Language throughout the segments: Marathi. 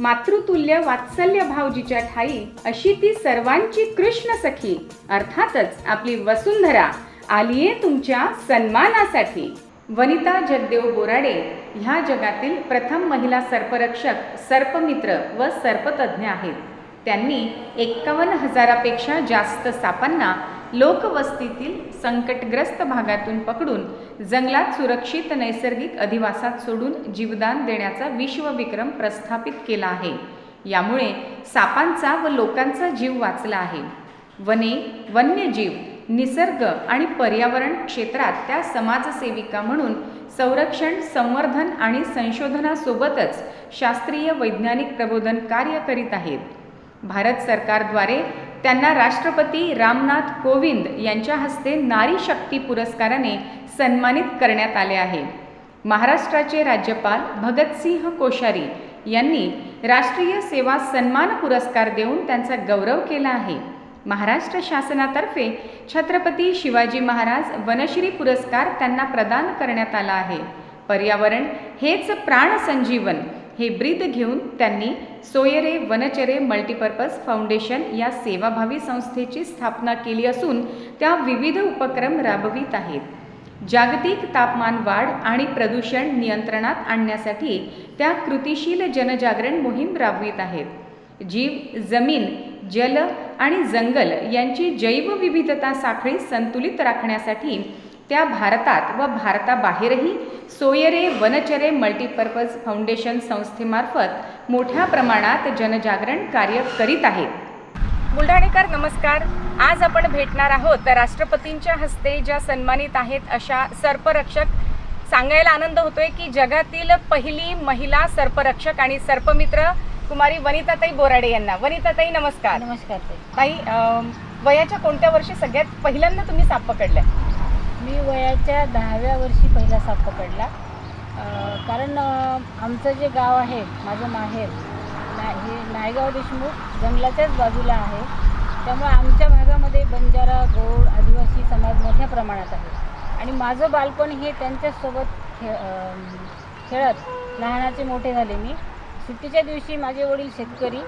मातृतुल्य वात्सल्य भावजीच्या ठाई अशी ती सर्वांची कृष्ण सखी. अर्थातच आपली वसुंधरा आलीये तुमच्या सन्मानासाठी. वनिता जगदेव बोराडे ह्या जगातील प्रथम महिला सर्परक्षक सर्पमित्र व सर्पतज्ञ आहेत. त्यांनी एक्कावन्न हजारापेक्षा जास्त सापांना लोकवस्तीतील संकटग्रस्त भागातून पकडून जंगलात सुरक्षित नैसर्गिक अधिवासात सोडून जीवदान देण्याचा विश्वविक्रम प्रस्थापित केला आहे. यामुळे सापांचा व लोकांचा जीव वाचला आहे. वने वन्यजीव निसर्ग आणि पर्यावरण क्षेत्रात त्या समाजसेविका म्हणून संरक्षण संवर्धन आणि संशोधनासोबतच शास्त्रीय वैज्ञानिक प्रबोधन कार्य करीत आहेत. भारत सरकारद्वारे त्यांना राष्ट्रपती रामनाथ कोविंद यांच्या हस्ते नारी शक्ती पुरस्काराने सन्मानित करण्यात आले आहे. महाराष्ट्राचे राज्यपाल भगतसिंह कोश्यारी यांनी राष्ट्रीय सेवा सन्मान पुरस्कार देऊन त्यांचा गौरव केला आहे. महाराष्ट्र शासनातर्फे छत्रपती शिवाजी महाराज वनश्री पुरस्कार त्यांना प्रदान करण्यात आला आहे. पर्यावरण हेच प्राणसंजीवन हे ब्रीद घेऊन त्यांनी सोयरे वनचरे मल्टीपर्पज फाउंडेशन या सेवाभावी संस्थेची स्थापना केली असून त्या विविध उपक्रम राबवित आहेत. जागतिक तापमान वाढ आणि प्रदूषण नियंत्रणात आणण्यासाठी त्या कृतिशील जनजागरण मोहीम राबवित आहेत. जीव जमीन जल आणि जंगल यांची जैवविविधता साखळी संतुलित राखण्यासाठी त्या भारतात व भारताबाहेरही सोयरे वनचरे मल्टीपर्पज फाउंडेशन संस्थेमार्फत मोठ्या प्रमाणात जनजागरण कार्य करीत आहेत. बुलढाणेकर नमस्कार. आज आपण भेटणार आहोत राष्ट्रपतींच्या हस्ते ज्या सन्मानित आहेत अशा सर्परक्षक. सांगायला आनंद होतोय की जगातील पहिली महिला सर्परक्षक आणि सर्पमित्र कुमारी वनिताताई बोराडे यांना. वनिताताई नमस्कार. नमस्कार ताई. वयाच्या कोणत्या वर्षी सगळ्यात पहिल्यांदा तुम्ही साप पकडल्या? मी वयाच्या दहाव्या वर्षी पहिला साप पकडला. कारण आमचं जे गाव आहे माझं माहेर ना हे नायगाव देशमुख जंगलाच्याच बाजूला आहे. त्यामुळे आमच्या भागामध्ये बंजारा गौड आदिवासी समाज मोठ्या प्रमाणात आहे. आणि माझं बालपण हे त्यांच्यासोबत खे खेळत लहानाचे मोठे झाले मी. सुट्टीच्या दिवशी माझे वडील शेतकरी.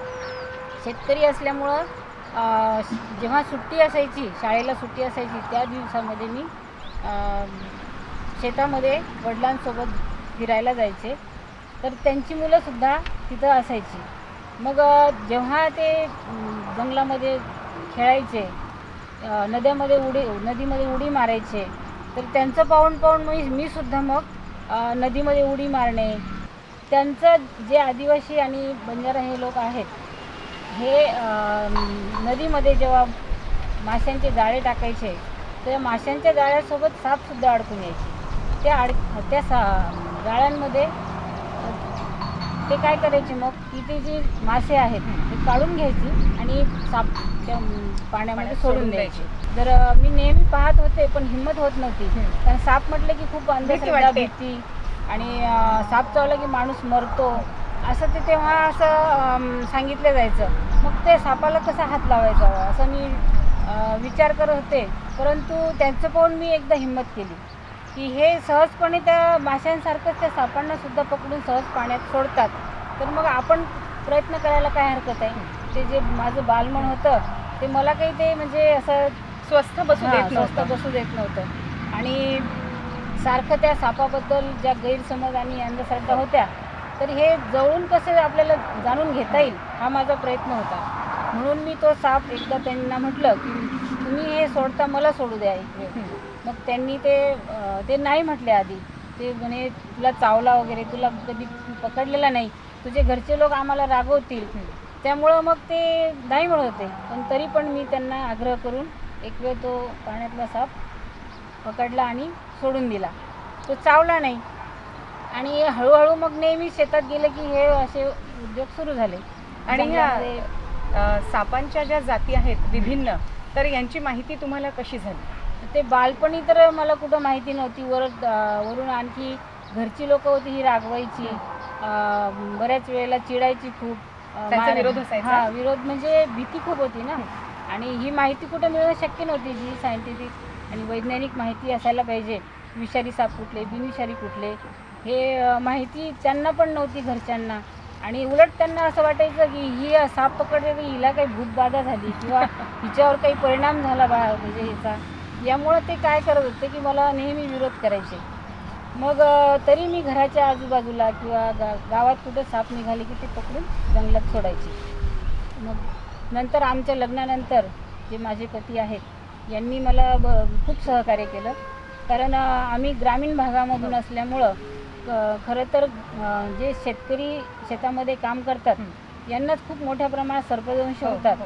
शेतकरी असल्यामुळं जेव्हा सुट्टी असायची शाळेला सुट्टी असायची त्या दिवसामध्ये मी शेतामध्ये वडिलांसोबत फिरायला जायचे. तर त्यांची मुलंसुद्धा तिथं असायची. मग जेव्हा ते जंगलामध्ये खेळायचे नद्यामध्ये उडी नदीमध्ये उडी मारायचे तर त्यांचं पाहून पाहून मी मीसुद्धा मग नदीमध्ये उडी मारणे. त्यांचं जे आदिवासी आणि बंजारा हे लोक आहेत हे नदीमध्ये जेव्हा माशांचे जाळे टाकायचे तर माशांच्या जाळ्यासोबत सापसुद्धा अडकून यायचे. त्या अड त्या सा जाळ्यांमध्ये ते काय करायचे मग? की ते जे मासे आहेत ते काढून घ्यायची आणि साप त्या पाण्यामध्ये सोडून द्यायचे. तर मी नेहमी पाहत होते पण हिंमत होत नव्हती. कारण साप म्हटलं की खूप अंधश्रद्धा. भीती. आणि साप चावला की माणूस मरतो. असं ते तेव्हा असं सांगितलं जायचं. मग ते सापाला कसा हात लावायचा? असं मी विचार करत होते. परंतु त्यांचं पाहून मी एकदा हिंमत केली. की हे सहजपणे त्या माशांसारखंच त्या सापांना सुद्धा पकडून सहज पाण्यात सोडतात. तर मग आपण प्रयत्न करायला काय हरकत आहे? ते जे माझं बालमन होतं ते मला काही ते म्हणजे असं स्वस्थ बसू देत नव्हतं. बसू देत नव्हतं. आणि सारखं त्या सापाबद्दल ज्या गैरसमज आणि अंधश्रद्धा होत्या तर हे जवळून कसं आपल्याला जाणून घेता येईल? हा माझा प्रयत्न होता. म्हणून मी तो साप एकदा त्यांना म्हटलं की तुम्ही हे सोडता मला सोडू द्या मग त्यांनी ते ते नाही म्हटले आधी. ते म्हणे तुला चावला वगैरे तुला कधी पकडलेला नाही. तुझे घरचे लोक आम्हाला रागवतील. त्यामुळं मग ते नाही म्हणत होते. पण तरी पण मी त्यांना आग्रह करून एक वेळ तो पाण्यातला साप पकडला आणि सोडून दिला. तो चावला नाही. आणि हळूहळू मग नेहमी शेतात गेले की हे असे उद्योग सुरू झाले. आणि सापांच्या ज्या जाती आहेत विभिन्न तर यांची माहिती तुम्हाला कशी झाली? ते बालपणी तर मला कुठं माहिती नव्हती. वर वरून आणखी घरची लोक होती ही रागवायची. बऱ्याच वेळेला चिडायची खूप. विरोध असायचा? हा विरोध म्हणजे भीती खूप होती ना. आणि ही माहिती कुठं मिळणं शक्य नव्हती. जी सायंटिफिक आणि वैज्ञानिक माहिती असायला पाहिजे. विषारी साप कुठले बिनविषारी कुठले हे माहिती त्यांना पण नव्हती घरच्यांना. आणि उलट त्यांना असं वाटायचं की ही साप पकडले तर हिला काही भूतबाधा झाली किंवा हिच्यावर काही परिणाम झाला बा म्हणजे हिचा यामुळं ते काय करत होते की मला नेहमी विरोध करायचे. मग तरी मी घराच्या आजूबाजूला किंवा गा गावात कुठं साप निघाले की ते पकडून जंगलात सोडायचे. मग नंतर आमच्या लग्नानंतर जे माझे पती आहेत यांनी मला ब खूप सहकार्य केलं. कारण आम्ही ग्रामीण भागामधून असल्यामुळं क- खरं तर जे शेतकरी शेतामध्ये काम करतात यांनाच खूप मोठ्या प्रमाणात सर्पदंश होतात.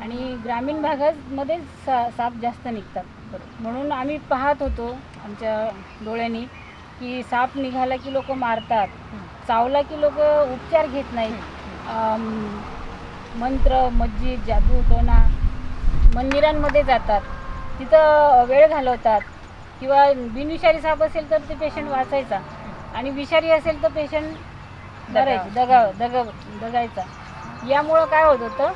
आणि ग्रामीण भागामध्ये सा साप जास्त निघतात. म्हणून आम्ही पाहत होतो आमच्या डोळ्यांनी की साप निघाला की लोक मारतात. चावला की लोक उपचार घेत नाहीत. मंत्र मस्जिद जादू टोना मंदिरांमध्ये जातात. तिथं वेळ घालवतात. किंवा बिनविषारी साप असेल तर ते पेशंट वाचायचा. आणि विषारी असेल तर पेशंट धरायचे दगा दगा दगायचा. यामुळं काय होत होतं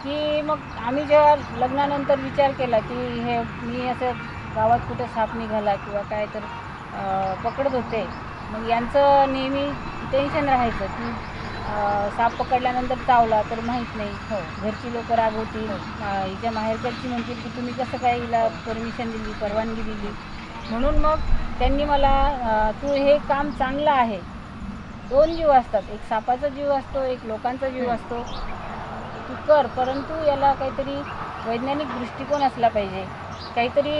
की मग आम्ही जेव्हा लग्नानंतर विचार केला की हे मी असं गावात कुठं साप निघाला किंवा काय तर पकडत होते मग यांचं नेहमी टेन्शन राहायचं की साप पकडल्यानंतर चावला तर माहीत नाही. हो. घरची लोक रागवतील अं, हिच्या माहेरकडची म्हणतील की तुम्ही कसं काय हिला परमिशन दिली परवानगी दिली? म्हणून मग त्यांनी मला तू हे काम चांगलं आहे. दोन जीव असतात. एक सापाचा जीव असतो एक लोकांचा जीव असतो. तू कर परंतु याला काहीतरी वैज्ञानिक दृष्टिकोन असला पाहिजे. काहीतरी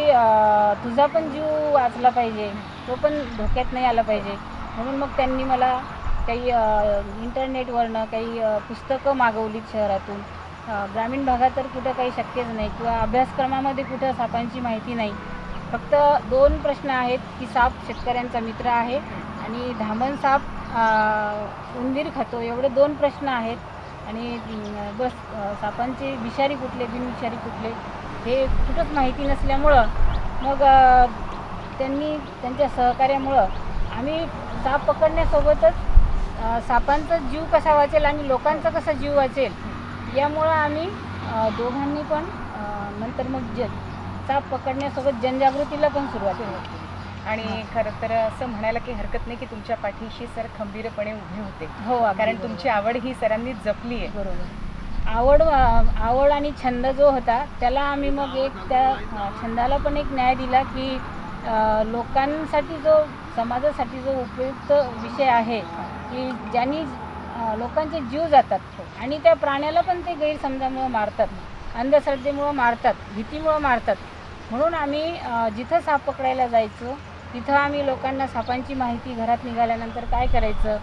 तुझा पण जीव वाचला पाहिजे. तो पण धोक्यात नाही आला पाहिजे. म्हणून मग त्यांनी मला काही इंटरनेटवरनं काही पुस्तकं मागवलीत शहरातून. ग्रामीण भागात तर कुठं काही शक्यच नाही किंवा अभ्यासक्रमामध्ये कुठं सापांची माहिती नाही. फक्त दोन प्रश्न आहेत की साप शेतकऱ्यांचा मित्र आहे आणि धामण साप उंदीर खातो एवढे दोन प्रश्न आहेत. आणि बस सापांचे विषारी कुठले बिनविषारी कुठले हे कुठंच माहिती नसल्यामुळं मग त्यांनी त्यांच्या सहकार्यामुळं आम्ही साप पकडण्यासोबतच सापांचा जीव कसा वाचेल आणि लोकांचा कसा जीव वाचेल यामुळं आम्ही दोघांनी पण नंतर मग ज साप पकडण्यासोबत जनजागृतीला पण सुरुवात केली आणि खरं तर असं म्हणायला काही हरकत नाही की तुमच्या पाठीशी सर खंबीरपणे उभे होते. हो कारण. तुमची आवड ही सरांनी जपली आहे. बरोबर. आवड आवड आणि छंद जो होता त्याला आम्ही मग एक त्या छंदाला पण एक न्याय दिला की लोकांसाठी जो समाजासाठी जो उपयुक्त विषय आहे की ज्यांनी लोकांचे जीव जातात आणि त्या प्राण्याला पण ते गैरसमजामुळं मारतात. अंधश्रद्धेमुळं मारतात भीतीमुळं मारतात. म्हणून आम्ही जिथं साप पकडायला जायचो तिथं आम्ही लोकांना सापांची माहिती घरात निघाल्यानंतर काय करायचं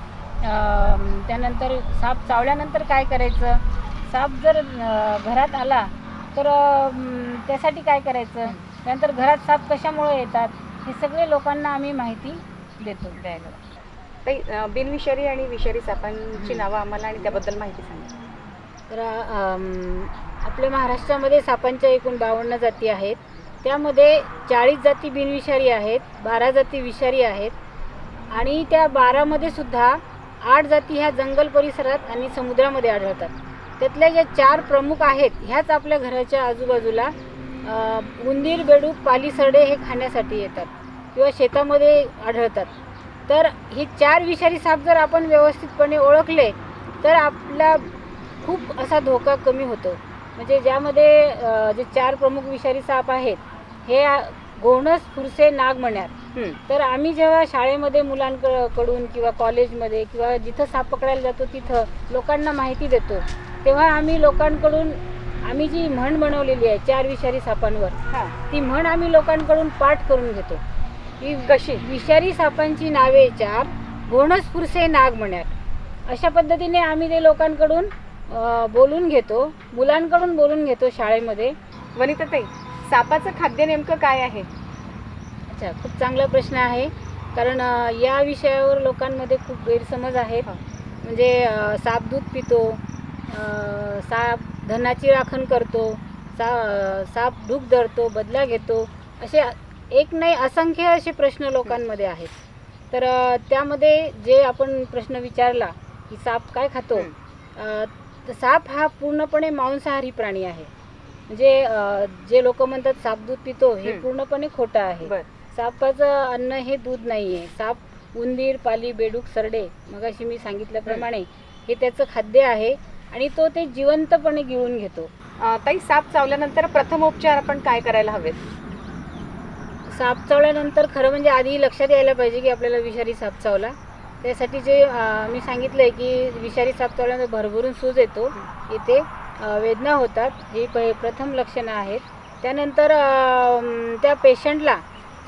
त्यानंतर साप चावल्यानंतर काय करायचं? साप जर घरात आला तर त्यासाठी काय करायचं? त्यानंतर घरात साप कशामुळे येतात? हे सगळे लोकांना आम्ही माहिती देतो. द्यायला ताई, बिनविषारी आणि विषारी सापांची नावं आम्हाला आणि त्याबद्दल माहिती सांगा. तर आपल्या महाराष्ट्रामध्ये सापांच्या एकूण बावन्न जाती आहेत. त्यामध्ये चाळीस जाती बिनविषारी आहेत बारा जाती विषारी आहेत आणि त्या बारामध्ये सुद्धा आठ जाती ह्या जंगल परिसरात आणि समुद्रामध्ये आढळतात. त्यातल्या ज्या चार प्रमुख आहेत ह्याच आपल्या घराच्या आजूबाजूला उंदीर बेडूक पालीसरडे हे खाण्यासाठी येतात किंवा शेतामध्ये आढळतात. तर हे चार विषारी साप जर आपण व्यवस्थितपणे ओळखले तर आपला खूप असा धोका कमी होतो. म्हणजे ज्यामध्ये जे चार प्रमुख विषारी साप आहेत हे घोणस फुरसे नाग हं. तर आम्ही जेव्हा शाळेमध्ये मुलांकडून किंवा कॉलेजमध्ये किंवा जिथं साप पकडायला जातो तिथं लोकांना माहिती देतो. तेव्हा आम्ही लोकांकडून आम्ही जी म्हण बनवलेली आहे चार विषारी सापांवर हां. ती म्हण आम्ही लोकांकडून पाठ करून घेतो. की कशी? विषारी सापांची नावे चार घोणस फुरसे नाग मण्यार अशा पद्धतीने आम्ही ते लोकांकडून बोलून घेतो मुलांकडून बोलून घेतो शाळेमध्ये. वनिता ताई सापाचं खाद्य नेमकं काय आहे? अच्छा खूप चांगला प्रश्न आहे. कारण या विषयावर लोकांमध्ये खूप गैरसमज आहेत. हो. म्हणजे साप दूध पितो साप धनाची राखण करतो सा साप धूप धरतो बदला घेतो असे एक नाही असंख्य असे प्रश्न लोकांमध्ये आहेत. तर त्यामध्ये जे आपण प्रश्न विचारला की साप काय खातो? तर साप हा पूर्णपणे मांसाहारी प्राणी आहे. म्हणजे जे लोक म्हणतात साप दूध पितो हे. पूर्णपणे खोटं आहे. सापाचं अन्न हे दूध नाही आहे साप उंदीर पाली बेडूक सरडे मग अशी मी सांगितल्याप्रमाणे हे त्याचं खाद्य आहे आणि तो ते जिवंतपणे गिळून घेतो. ताई साप चावल्यानंतर प्रथमोपचार आपण काय करायला हवेत? साप चावल्यानंतर खरं म्हणजे आधी लक्षात यायला पाहिजे की आपल्याला विषारी साप चावला. त्यासाठी जे मी सांगितलं आहे की विषारी साप चावल्यानंतर भरभरून सूज येतो. इथे अं, वेदना होतात ही प प्रथम लक्षणं आहेत. त्यानंतर त्या पेशंटला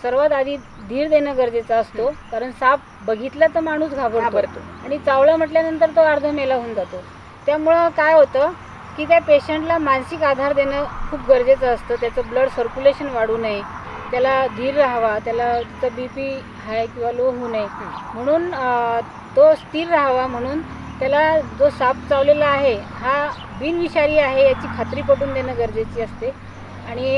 सर्वात आधी धीर देणं गरजेचं असतो कारण साप बघितला तर माणूस घाबरतो. आणि चावला म्हटल्यानंतर तो अर्ध मेला होऊन जातो. त्यामुळं काय होतं की त्या पेशंटला मानसिक आधार देणं खूप गरजेचं असतं. त्याचं ब्लड सर्क्युलेशन वाढू नये त्याला धीर राहावा त्याला त्याचं बी पी हाय किंवा लो होऊ नये. म्हणून तो स्थिर राहावा म्हणून त्याला जो साप चावलेला आहे हा बिनविषारी आहे याची खात्री पटवून देणं गरजेची असते. आणि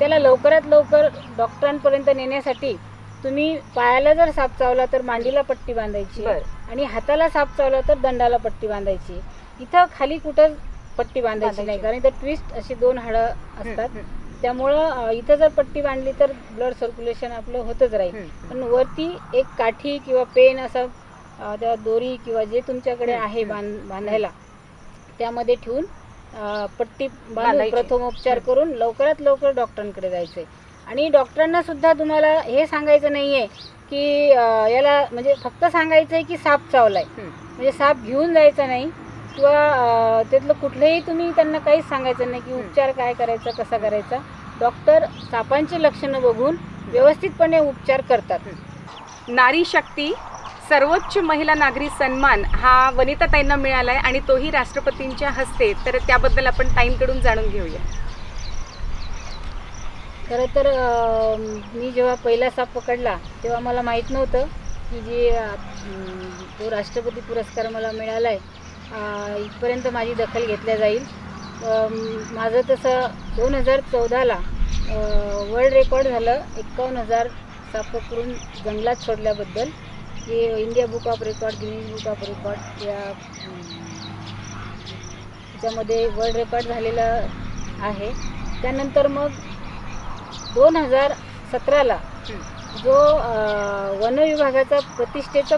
त्याला लवकरात लवकर डॉक्टरांपर्यंत नेण्यासाठी तुम्ही पायाला जर साप चावला तर मांडीला पट्टी बांधायची आणि हाताला साप चावला तर दंडाला पट्टी बांधायची. इथं खाली कुठं पट्टी बांधायची नाही कारण इथं ट्विस्ट अशी दोन हाडं असतात. त्यामुळं इथं जर पट्टी बांधली तर ब्लड सर्क्युलेशन आपलं होतच राहील. पण वरती एक काठी किंवा पेन असं त्या दोरी किंवा जे तुमच्याकडे आहे. बांध बांधायला त्यामध्ये ठेवून पट्टी बांधून. प्रथमोपचार करून लवकरात लवकर डॉक्टरांकडे जायचंय आणि डॉक्टरांना सुद्धा तुम्हाला हे सांगायचं नाहीये की अं, याला म्हणजे फक्त सांगायचं आहे की साप चावलाय. म्हणजे साप घेऊन जायचा नाही किंवा त्यातलं कुठलंही तुम्ही त्यांना काहीच सांगायचं नाही की. उपचार काय करायचा कसा करायचा. डॉक्टर सापांची लक्षणं बघून व्यवस्थितपणे उपचार करतात. नारी शक्ती सर्वोच्च महिला नागरी सन्मान हा वनिताताईंना आहे आणि तोही राष्ट्रपतींच्या हस्ते. तर त्याबद्दल आपण ताईंकडून जाणून घेऊया. खरं तर मी जेव्हा पहिला साप पकडला तेव्हा मला माहीत नव्हतं की जे तो राष्ट्रपती पुरस्कार मला मिळाला आहे इथपर्यंत माझी दखल घेतल्या जाईल. माझं तसं दोन हजार चौदाला वर्ल्ड रेकॉर्ड झालं एक्कावन्न हजार साप पकडून जंगलात सोडल्याबद्दल. हे India book of record Guinness book of record या अं, ह्याच्यामध्ये वर्ल्ड रेकॉर्ड झालेलं आहे. त्यानंतर मग दोन हजार सतराला जो वन विभागाचा प्रतिष्ठेचा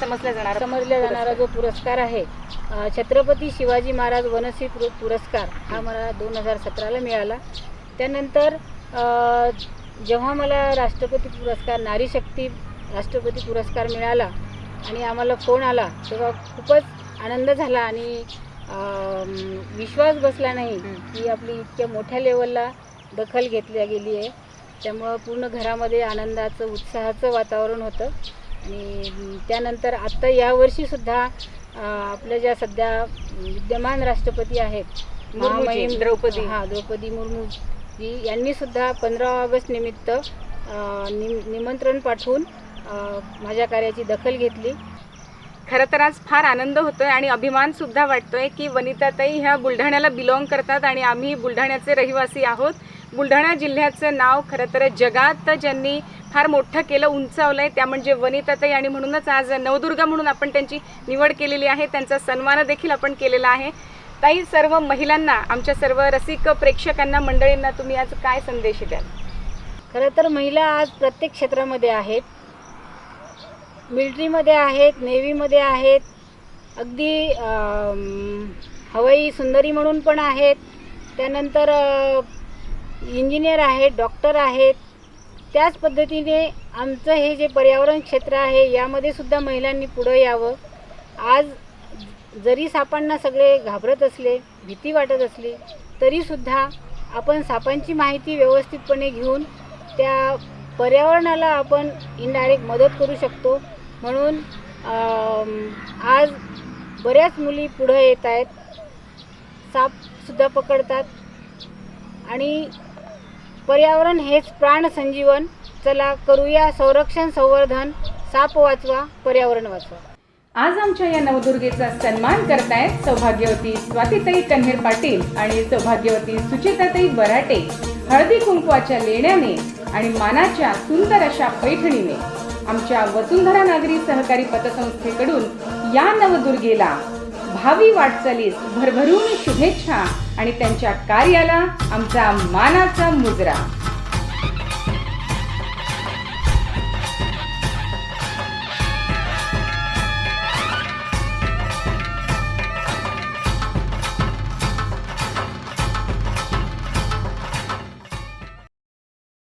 समजल्या जाणार समजला जाणारा जो पुरस्कार आहे छत्रपती शिवाजी महाराज पुर- पुरस्कार हा मला दोन हजार सतराला मिळाला. त्यानंतर जेव्हा मला राष्ट्रपती पुरस्कार नारी शक्ती राष्ट्रपती पुरस्कार मिळाला आणि आम्हाला फोन आला तेव्हा खूपच आनंद झाला आणि विश्वास बसला नाही की आपली इतक्या मोठ्या लेवलला दखल घेतल्या गेली आहे. त्यामुळं पूर्ण घरामध्ये आनंदाचं उत्साहाचं वातावरण होतं. आणि त्यानंतर आत्ता यावर्षीसुद्धा आपल्या ज्या सध्या विद्यमान राष्ट्रपती आहेत महामहिम द्रौपदी. हां द्रौपदी मुर्मू जी यांनी सुद्धा पंधरा ऑगस्ट निमित्त निम निमंत्रण पाठवून माझ्या कार्याची दखल घेतली. खरं तर आज फार आनंद होतो आहे आणि अभिमानसुद्धा वाटतो आहे की वनिताताई ह्या बुलढाण्याला बिलॉंग करतात आणि आम्ही बुलढाण्याचे रहिवासी आहोत. बुलढाणा जिल्ह्याचं नाव खरं तर जगात ज्यांनी फार मोठं केलं उंचावलं आहे त्या म्हणजे वनिताताई आणि म्हणूनच आज नवदुर्गा म्हणून आपण त्यांची निवड केलेली आहे. त्यांचा सन्मान देखील आपण केलेला आहे. ताई सर्व महिलांना आमच्या सर्व रसिक प्रेक्षकांना मंडळींना तुम्ही आज काय संदेश द्याल? खरं तर महिला आज प्रत्येक क्षेत्रामध्ये आहेत. मिलिटरीमध्ये आहेत नेव्हीमध्ये आहेत अगदी हवाई सुंदरी म्हणून पण आहेत. त्यानंतर इंजिनियर आहेत डॉक्टर आहेत. त्याच पद्धतीने आमचं हे जे पर्यावरण क्षेत्र आहे यामध्ये सुद्धा महिलांनी पुढं यावं. आज जरी सापांना सगळे घाबरत असले भीती वाटत असली तरीसुद्धा आपण सापांची माहिती व्यवस्थितपणे घेऊन त्या पर्यावरणाला आपण इनडायरेक्ट मदत करू शकतो. म्हणून आज बऱ्याच मुली पुढं येत आहेत. सापसुद्धा पकडतात. आणि पर्यावरण हेच प्राण संजीवन. चला करूया संरक्षण संवर्धन. साप वाचवा पर्यावरण वाचवा. आज आमच्या या नवदुर्गेचा सन्मान करतायत सौभाग्यवती स्वातीताई कन्हेर पाटील आणि सौभाग्यवती सुचेताताई बराटे हळदी कुंकवाच्या लेण्याने आणि मानाच्या सुंदर अशा पैठणीने. आमच्या वसुंधरा नागरी सहकारी पतसंस्थेकडून या नवदुर्गेला भावी वाटचालीस भरभरून शुभेच्छा आणि त्यांच्या कार्याला आमचा मानाचा मुजरा.